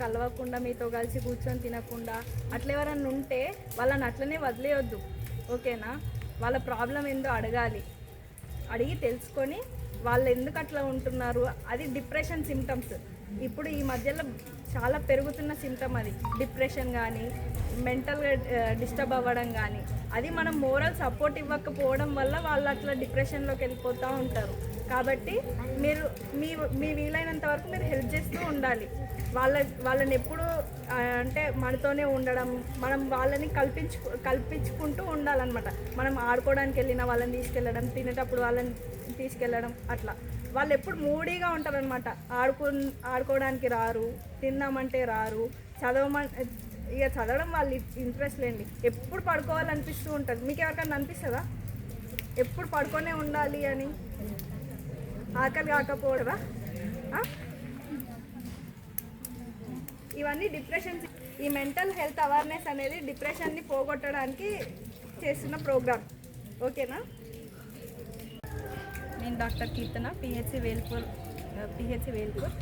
కలవకుండా మీతో కలిసి కూర్చొని తినకుండా అట్లా ఎవరన్నా ఉంటే వాళ్ళని అట్లనే వదిలేయొద్దు. ఓకేనా? వాళ్ళ ప్రాబ్లం ఏందో అడగాలి. అడిగి తెలుసుకొని వాళ్ళు ఎందుకు అట్లా ఉంటున్నారు? అది డిప్రెషన్ సిమ్టమ్స్ ఇప్పుడు ఈ మధ్యలో చాలా పెరుగుతున్న సిమ్టమ్ అది. డిప్రెషన్ కానీ మెంటల్గా డిస్టర్బ్ అవ్వడం కానీ అది మనం మోరల్ సపోర్ట్ ఇవ్వకపోవడం వల్ల వాళ్ళు అట్లా డిప్రెషన్లోకి వెళ్ళిపోతూ ఉంటారు. కాబట్టి మీరు మీ మీ వీలైనంత వరకు మీరు హెల్ప్ చేస్తూ ఉండాలి. వాళ్ళ వాళ్ళని ఎప్పుడు అంటే మనతోనే ఉండడం మనం వాళ్ళని కల్పించు కల్పించుకుంటూ ఉండాలన్నమాట. మనం ఆడుకోవడానికి వెళ్ళిన వాళ్ళని తీసుకెళ్ళడం తినేటప్పుడు వాళ్ళని తీసుకెళ్ళడం అట్లా. వాళ్ళు ఎప్పుడు మూడీగా ఉంటారనమాట ఆడుకు ఆడుకోవడానికి రారు తిందామంటే రారు. చదవమని ఇక చదవడం వాళ్ళు ఇంట్రెస్ట్ లేండి. ఎప్పుడు పడుకోవాలనిపిస్తూ ఉంటుంది. మీకు ఎవరికైనా అనిపిస్తుందా? ఎప్పుడు పడుకొనే ఉండాలి అని? ఆకలి కాకపోవడరా ఇవన్నీ డిప్రెషన్ ఈ మెంటల్ హెల్త్ అవేర్నెస్ అనేది డిప్రెషన్ని పోగొట్టడానికి చేస్తున్న ప్రోగ్రామ్. ఓకేనా? నేను doctor Keerthana PHC Velpur PHC Velpur.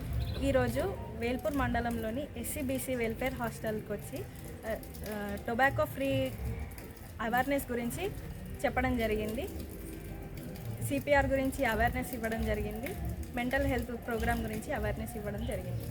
ఈరోజు వేల్పూర్ మండలంలోని ఎస్సీబీసీ వెల్ఫేర్ హాస్టల్కి వచ్చి టొబాకో ఫ్రీ అవేర్నెస్ గురించి చెప్పడం జరిగింది. సిపిఆర్ గురించి అవేర్నెస్ ఇవ్వడం జరిగింది. మెంటల్ హెల్త్ ప్రోగ్రామ్ గురించి అవేర్నెస్ ఇవ్వడం జరిగింది.